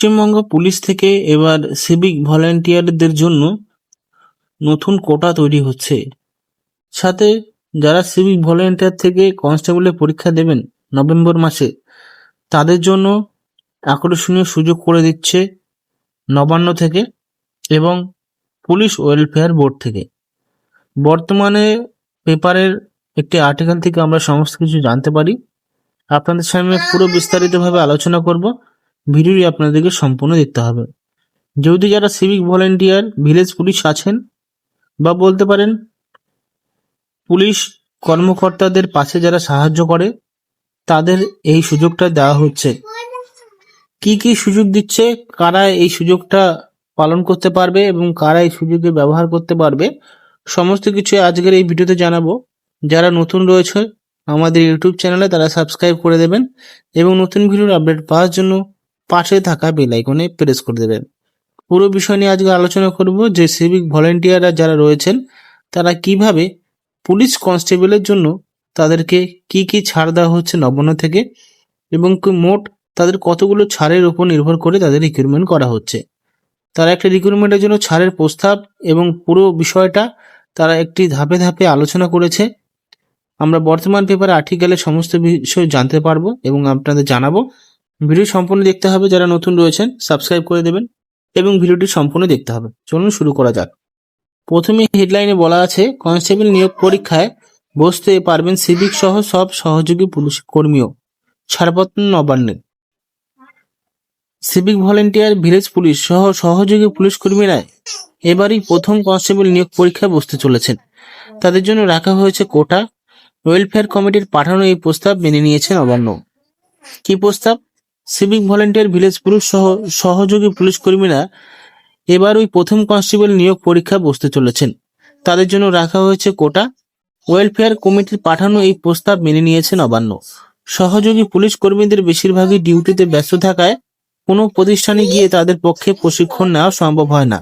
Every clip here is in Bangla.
পশ্চিমবঙ্গ পুলিশ থেকে এবার সিভিক ভলেন্টিয়ারদের জন্য নতুন কোটা তৈরি হচ্ছে। সাথে যারা সিভিক ভলেন্টিয়ার থেকে কনস্টেবলের পরীক্ষা দেবেন নভেম্বর মাসে, তাদের জন্য আকর্ষণীয় সুযোগ করে দিচ্ছে নবান্ন থেকে এবং পুলিশ ওয়েলফেয়ার বোর্ড থেকে। বর্তমানে পেপারের একটি আর্টিকেল থেকে আমরা সমস্ত কিছু জানতে পারি। আপনাদের সামনে পুরো বিস্তারিতভাবে আলোচনা করব। ভিডিওটি আপনাদেরকে সম্পূর্ণ দেখতে হবে। যদি যারা সিভিক ভলেন্টিয়ার ভিলেজ পুলিশ আছেন বা বলতে পারেন পুলিশ কর্মকর্তাদের পাশে যারা সাহায্য করে, তাদের এই সুযোগটা দেওয়া হচ্ছে। কি কি সুযোগ দিচ্ছে, কারা এই সুযোগটা পালন করতে পারবে এবং কারা এই সুযোগে ব্যবহার করতে পারবে, সমস্ত কিছু আজকের এই ভিডিওতে জানাব। যারা নতুন রয়েছে, আমাদের ইউটিউব চ্যানেলে তারা সাবস্ক্রাইব করে দেবেন এবং নতুন ভিডিওর আপডেট পাওয়ার জন্য পাশে থাকা বেল আইকনে প্রেস করে দেবেন। পুরো বিষয় নিয়ে আজকে আলোচনা করব যে সিভিক ভলেন্টিয়াররা যারা রয়েছেন, তারা কীভাবে পুলিশ কনস্টেবলের জন্য তাদেরকে কি কি ছাড় দেওয়া হচ্ছে নবান্ন থেকে এবং মোট তাদের কতগুলো ছাড়ের উপর নির্ভর করে তাদের রিক্রুটমেন্ট করা হচ্ছে। তারা একটা রিক্রুটমেন্টের জন্য ছাড়ের প্রস্তাব এবং পুরো বিষয়টা তারা একটি ধাপে ধাপে আলোচনা করেছে। আমরা বর্তমান পেপারে আর্টিকেলের সমস্ত বিষয় জানতে পারব এবং আপনাদের জানাব। ভিডিও সম্পূর্ণ দেখতে হবে, যারা নতুন রয়েছেন সাবস্ক্রাইব করে দেবেন এবং ভিডিওটি সম্পূর্ণ দেখতে হবে। চলুন শুরু করা যাক। প্রথমে হেডলাইনে বলা আছে কনস্টেবল নিয়োগ পরীক্ষায় বসতে পারবেন সিভিক সহ সব সহযোগী পুলিশ কর্মীও। ছাড়পত্র নবান্নের সিভিক ভলেন্টিয়ার ভিলেজ পুলিশ সহ সহযোগী পুলিশ কর্মীরা এবারই প্রথম কনস্টেবল নিয়োগ পরীক্ষায় বসতে চলেছেন। তাদের জন্য রাখা হয়েছে কোটা। ওয়েলফেয়ার কমিটির পাঠানো এই প্রস্তাব মেনে নিয়েছে নবান্ন। কি প্রস্তাব? সিভিক ভলেন্টিয়ার, ভিলেজ পুলিশ সহ, সহযোগী পুলিশ কর্মীরা এবার ওই প্রথম কনস্টেবল নিয়োগ পরীক্ষা বসতে চলেছেন। তাদের জন্য রাখা হয়েছে কোটা। ওয়েলফেয়ার কমিটির পাঠানো এই প্রস্তাব মেনে নিয়েছে নবান্ন সহযোগী পুলিশ কর্মীদের বেশিরভাগই ডিউটিতে ব্যস্ত থাকায় কোনো প্রতিষ্ঠানে গিয়ে তাদের পক্ষে প্রশিক্ষণ নেওয়া সম্ভব হয় না।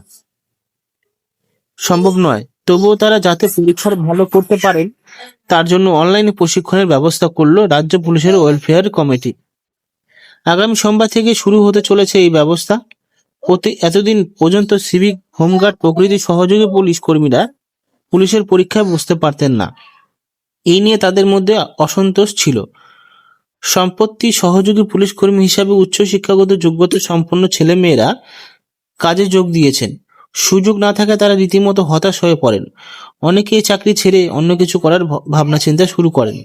সম্ভব নয়। তবুও তারা যাতে পরীক্ষার ভালো করতে পারেন, তার জন্য অনলাইনে প্রশিক্ষণের ব্যবস্থা করল রাজ্য পুলিশের ওয়েলফেয়ার কমিটি। আগামী সোমবার থেকে শুরু হতে চলেছে এই ব্যবস্থা। প্রতি এতদিন পর্যন্ত সিভিক হোমগার্ড প্রকৃতি সহযোগী পুলিশ কর্মীরা পুলিশের পরীক্ষায় বসতে পারতেন না। এই নিয়ে তাদের মধ্যে অসন্তোষ ছিল। সম্পত্তি সহযোগী পুলিশ কর্মী হিসাবে উচ্চ শিক্ষাগত যোগ্যতা সম্পন্ন ছেলেমেয়েরা কাজে যোগ দিয়েছেন। সুযোগ না থাকায় তারা রীতিমতো হতাশ হয়ে পড়েন। অনেকেই চাকরি ছেড়ে অন্য কিছু করার ভাবনা চিন্তা শুরু করেন।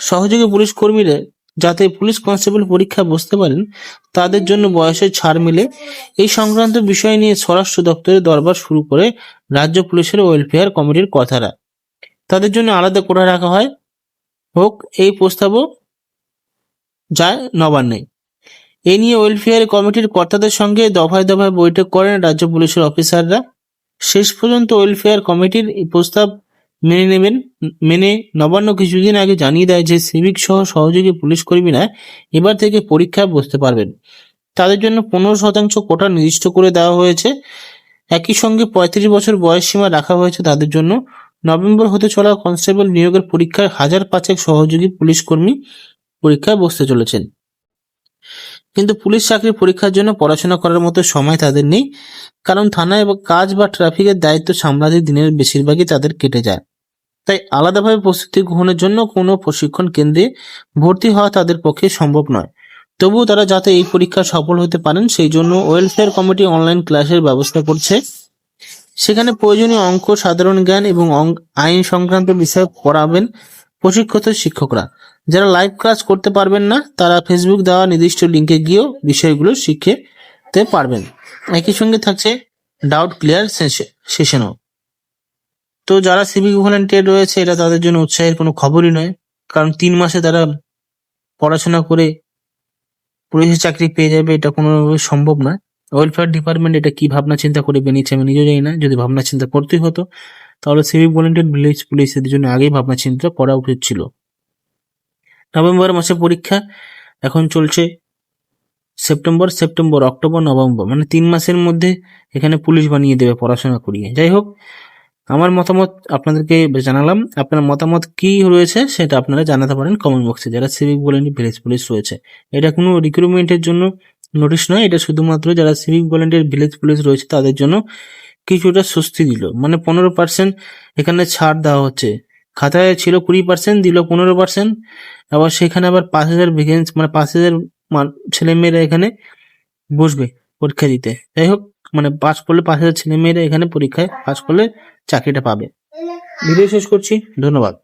সহযোগী পুলিশ কর্মীরা যাতে পুলিশ কনস্টেবল পরীক্ষায় বসতে পারেন, তাদের জন্য বয়সের ছাড় মিলে এই সংক্রান্ত বিষয় নিয়ে স্বরাষ্ট্র দপ্তরের দরবার শুরু করে রাজ্য পুলিশের ওয়েলফেয়ার কমিটির কথারা। তাদের জন্য আলাদা করে রাখা হয়। হোক, এই প্রস্তাবও যায় নবান্নে। এ নিয়ে ওয়েলফেয়ার কমিটির কর্তাদের সঙ্গে দফায় দফায় বৈঠক করেন রাজ্য পুলিশের অফিসাররা। শেষ পর্যন্ত ওয়েলফেয়ার কমিটির প্রস্তাব মেনে নেবেন, মেনে নবান্ন কিছুদিন আগে জানিয়ে দেয় যে সিভিক সহ সহযোগী পুলিশ কর্মীরা এবার থেকে পরীক্ষায় বসতে পারবেন। তাদের জন্য পনেরো শতাংশ কোটা নির্দিষ্ট করে দেওয়া হয়েছে। একই সঙ্গে পঁয়ত্রিশ বছর বয়স সীমা রাখা হয়েছে তাদের জন্য। নভেম্বর হতে চলা কনস্টেবল নিয়োগের পরীক্ষায় হাজার পাঁচেক সহযোগী পুলিশ কর্মী পরীক্ষায় বসতে চলেছেন। কিন্তু পুলিশ চাকরির পরীক্ষার জন্য পড়াশোনা করার মতো সময় তাদের নেই। কারণ থানায় কাজ বা ট্রাফিকের দায়িত্ব সামলাতে দিনের বেশিরভাগই তাদের কেটে যায়। তাই আলাদাভাবে প্রস্তুতি গ্রহণের জন্য কোনো প্রশিক্ষণ কেন্দ্রে ভর্তি হওয়া তাদের পক্ষে সম্ভব নয়। তবুও তারা যাতে এই পরীক্ষা সফল হতে পারেন, সেই জন্য ওয়েলফেয়ার কমিটি অনলাইন ক্লাসের ব্যবস্থা করছে। সেখানে প্রয়োজনীয় অঙ্ক, সাধারণ জ্ঞান এবং আইন সংক্রান্ত বিষয় পড়াবেন প্রশিক্ষিত শিক্ষকরা। যারা লাইভ ক্লাস করতে পারবেন না, তারা ফেসবুক দেওয়া নির্দিষ্ট লিঙ্কে গিয়েও বিষয়গুলো শিখতে পারবেন। একই সঙ্গে থাকছে ডাউট ক্লিয়ার সেশনও। তো যারা সিভিক ভলেন্টিয়ার রয়েছে এটা তাদের জন্য উৎসাহের কোনো খবরই নয়। কারণ তিন মাসে তারা পড়াশোনা করে পুলিশের চাকরি পেয়ে যাবে, এটা কোনোভাবে সম্ভব নয়। ওয়েলফেয়ার ডিপার্টমেন্ট এটা কি ভাবনা চিন্তা করে বেরিয়েছে আমি নিজেও জানি না। যদি ভাবনা চিন্তা করতেই হতো, তাহলে সিভিক ভলেন্টিয়ার ভিলেজ পুলিশ এদের জন্য আগেই ভাবনা চিন্তা করা উচিত ছিল। নভেম্বর মাসে পরীক্ষা, এখন চলছে সেপ্টেম্বর সেপ্টেম্বর, অক্টোবর, নভেম্বর। মানে তিন মাসের মধ্যে এখানে পুলিশ বানিয়ে দেবে পড়াশোনা করিয়ে। যাই হোক আমার মতামত আপনাদেরকে জানালাম। আপনার মতামত কি রয়েছে সেটা আপনারা জানাতে পারেন কমেন্ট বক্সে যারা সিভিক ভলেন্টিয়ার ভিলেজ পুলিশ রয়েছে, এটা কোনো রিক্রুটমেন্টের জন্য নোটিশ নয়, এটা শুধুমাত্র যারা সিভিক ভলেন্টিয়ার ভিলেজ পুলিশ রয়েছে তাদের জন্য কিছুটা স্বস্তি দিল। মানে পনেরো পার্সেন্ট এখানে ছাড় দেওয়া হচ্ছে। খাতায় ছিল কুড়ি পার্সেন্ট দিল পনেরো পার্সেন্ট আবার সেখানে আবার পাঁচ হাজার ভ্যাকেন্সি মানে পাঁচ হাজার ছেলে মেয়েরা এখানে বসবে পরীক্ষা দিতে। যাই হোক মানে পাস করলে পাঁচ হাজার ছেলে মেয়েরা এখানে পরীক্ষায় পাস করলে চাকরিটা পাবে। ভিডিও শেষ করছি ধন্যবাদ।